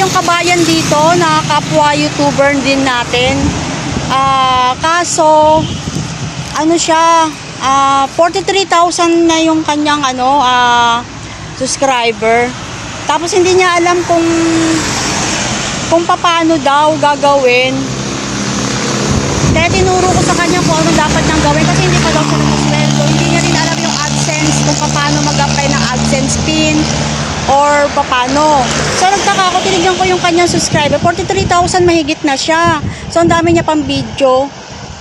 tayong kabayan dito na kapwa YouTuber din natin. Ah, kaso ano siya, ah 43,000 na yung kanyang ano, ah subscriber. Tapos hindi niya alam kung kung paano daw gagawin. Kaya tinuro ko sa kanya kung ano dapat niyang gawin kasi hindi pa daw siya nakasweldo. Hindi niya rin alam yung AdSense kung paano mag-apply ng AdSense PIN or paano. So nagtaka ako, tinignan ko yung kanyang subscriber. 43,000 mahigit na siya. So ang dami niya pang video.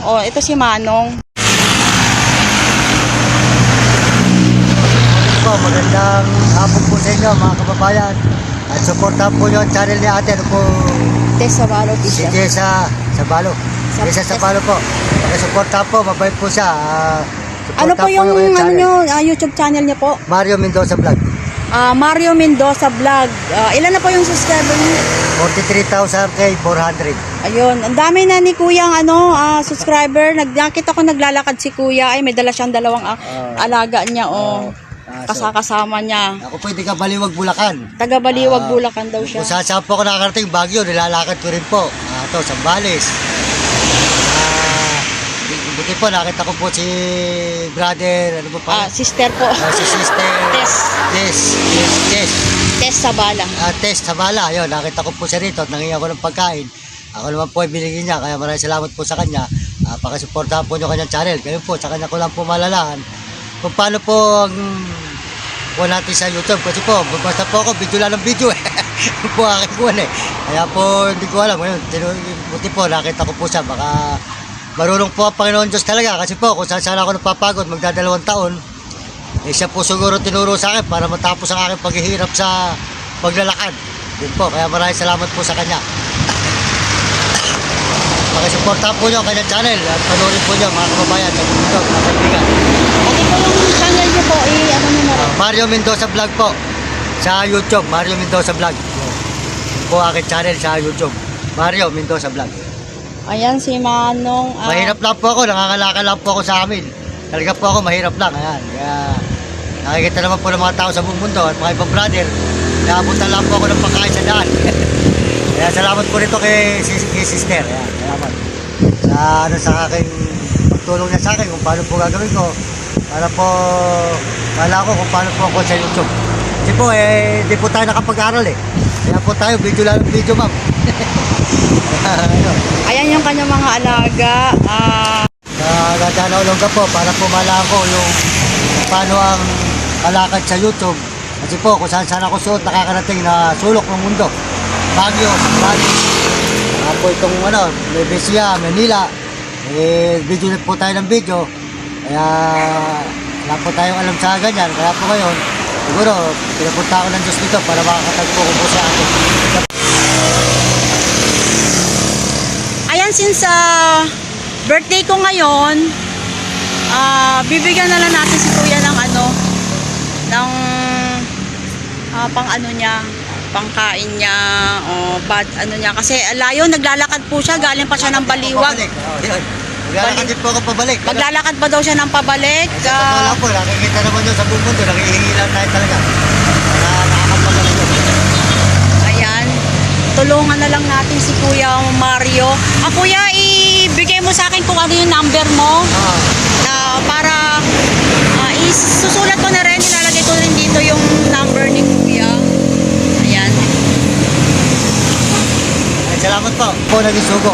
Oh, ito si Manong. po, magandang hapon po sa inyo mga kababayan. At supportahan po nyo ang channel ni ate. Ano po, Tessa Valo si Official. Jessa Sabalo. Sa- Jessa Sabalo po. Pakisuportahan po, mabait po siya. Ah, Ano po supportahan yung kanyang ano nyo, ah, YouTube channel niya po? Mario Mendoza Vlog. Ah, Mario Mendoza Vlog. Ah, ilan na po yung subscriber niya? 43,000 kay 400. Ayun, ang dami na ni Kuya ang ano, ah, subscriber. Nag nakita ko naglalakad si Kuya. Ay, may dala siyang dalawang Ah. alaga niya oh. Ah, so, Kasakasama niya. ako hindi ka baliwag Bulacan. Taga Baliwag, Ah, Bulacan daw siya. Kung saan po ako nakakarating, Baguio, nilalakad ko rin po. Ah, ito, Sambales. Ah, buti po, nakita ko po si brother, ano po Ah, pa? sister po. Ah, si sister. Tess. Tess. Tess. Tess. Tess Sabala. Ah, Tess Sabala. Ayun, nakita ko po siya rito at nangingi ako ng pagkain. Ako naman po ay binigyan niya, kaya maraming salamat po sa kanya. Ah, pakisuportahan po niyo kanyang channel. Kayo po, sa kanya ko lang po malalaan kung paano po ang po natin sa YouTube. Kasi po, basta po ako, video lang ng video eh. Yun po aking kuwan eh. Kaya po, hindi ko alam. Ngayon, buti po, nakita ko po siya. Baka marunong po ang Panginoon Diyos talaga. Kasi po, kung saan saan ako napapagod, magdadalawang taon, eh siya po siguro tinuro sa akin para matapos ang aking paghihirap sa paglalakad. Yun po, kaya maraming salamat po sa kanya. Pakisuportahan po niyo ang kanyang channel at panoorin po niyo mga kababayan sa mundo, mga kaibigan. Pati po yung channel niyo po, eh, ano niyo na rin. Mario Mendoza Vlog po sa YouTube, Mario Mendoza Vlog. Yun po aking channel sa YouTube, Mario Mendoza Vlog. Ayan si Manong. ah, Mahirap lang po ako, nangangalakal lang po ako sa amin. Talaga po ako mahirap lang, ayan. Kaya nakikita naman po ng mga tao sa buong mundo at mga ibang brother, naabutan lang po ako ng pagkain sa daan. Kaya salamat po rito kay, kay sister. Ayan, salamat. Sa, ano, sa aking pagtulong niya sa akin kung paano po gagawin ko. Para po, kala ko kung paano po ako sa YouTube. Kasi po, eh, di po tayo nakapag-aral eh. Kaya po tayo, video lang video ma'am. Ayan yung kanyang mga alaga. Ah, na Gagana Olongga po para po malaman ko yung paano ang kalakad sa YouTube. Kasi po kung saan saan ako suot nakakarating na sulok ng mundo. Baguio, Sambales. Saka po itong ano, Levesia, Manila. Eh, video na po tayo ng video. Kaya wala po tayong alam sa ganyan. Kaya po ngayon, siguro pinapunta ako ng Diyos dito para makakatagpo ko po sa atin. Since ah, birthday ko ngayon, ah, bibigyan na lang natin si Kuya ng ano, ng ah, pang ano niya, pangkain niya, o bad ano niya. Kasi layo, naglalakad po siya, galing pa siya ng baliwag. Oh. Maglalakad po ako pabalik. Maglalakad pa daw siya ng pabalik. Totoo ah, lang po, nakikita naman yun sa buong mundo, nakikihingi lang tayo talaga. Para nakakapagalan. Ayan. Tulungan na lang natin si Kuya Mario. Ah, Kuya, ibigay mo sa akin kung ano yung number mo. Ah, na para ah, isusulat ko na rin, ilalagay ko rin dito yung number ni Kuya. Ayan. ay, salamat po. Po naging sugo.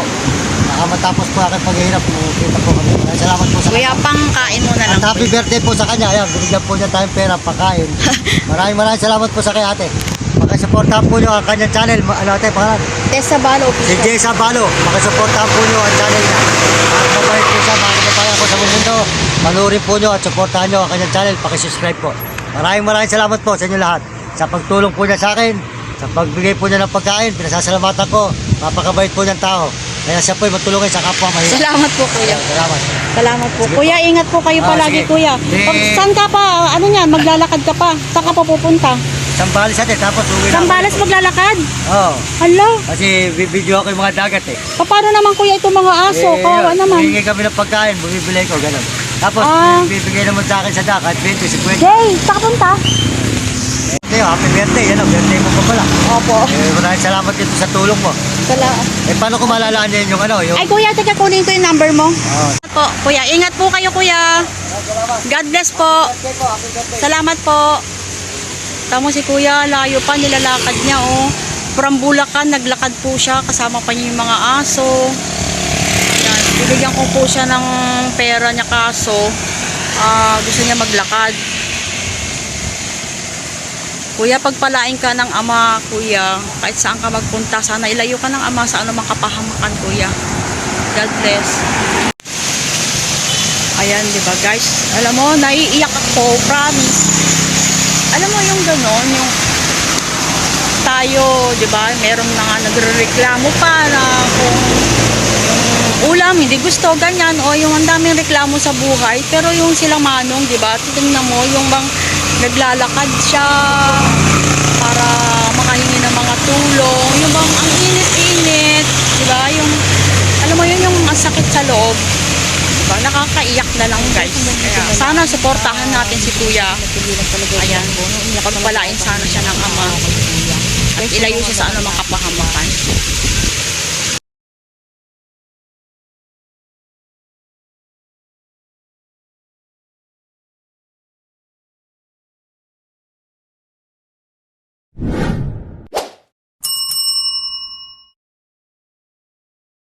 Baka matapos po aking paghihirap, kita po kami. Ay, salamat po sa Kuya, pangkain mo na lang. At happy birthday po sa kanya. Ayan, binigyan po niya tayong pera, pagkain. Maraming maraming salamat po sa kay ate. Pakisuportahan po niyo ang kanyang channel. Ano ate, pangalan? Tessa Balo Si Official. Jessa Balo. Pakisuportahan po niyo ang channel niya. At mabait po siya, mga kababayan ko sa mundo. Panurin po niyo at supportahan niyo ang kanyang channel. Pakisubscribe po. Maraming maraming salamat po sa inyo lahat. Sa pagtulong po niya sa akin, sa pagbigay po niya ng pagkain, pinasasalamatan ko. Napakabait po niyang tao. Kaya siya po ay matulungin sa kapwa mahirap. Salamat po, Kuya. Salamat. Salamat po. Sige Kuya, ingat po kayo Ah, palagi, sige. Kuya. Pag saan ka pa, ano yan, maglalakad ka pa. Saan ka pa pupunta? Sambales ate, tapos uwi na. Sambales maglalakad? Oo. Hala, Kasi bibidyo ako yung mga dagat eh. paano naman kuya itong mga aso? Kawawa yun, naman. Humingi kami ng pagkain, bumibili ko, gano'n. Tapos, Ah. bibigay naman sa akin sa dagat, 20, 50. Jay, saan ka punta? Hindi, sa'yo. Happy birthday. Ano, birthday mo pa pala. Opo. Eh, maraming salamat dito sa tulong mo. Sala. Eh, paano ko malalaman din yung ano, yung... Ay, kuya, teka, kunin ko yung number mo. Oh, Po, kuya, ingat po kayo, kuya. God bless po. Salamat po. Tamo si kuya, layo pa, nilalakad niya, oh. From Bulacan, naglakad po siya, kasama pa niya yung mga aso. Yan, bibigyan ko po siya ng pera niya kaso, ah, gusto niya maglakad. Kuya, pagpalain ka ng ama, kuya, kahit saan ka magpunta, sana ilayo ka ng ama sa anumang kapahamakan, kuya. God bless. Ayan, di ba guys? Alam mo, naiiyak ako, promise. Alam mo yung ganon, yung tayo, di ba? Meron na nga nagre-reklamo pa na kung ulam, hindi gusto, ganyan. O yung ang daming reklamo sa buhay. Pero yung silang manong, di ba? Tingnan mo, yung bang naglalakad siya para makahingi ng mga tulong. Yung bang ang init-init, di ba? Yung, alam mo yun, yung ang sakit sa loob. Diba? Nakakaiyak na lang guys. Kaya, sana suportahan natin si Kuya. Ayan. Pagpalain sana siya ng ama. At ilayo siya sa anumang kapahamakan.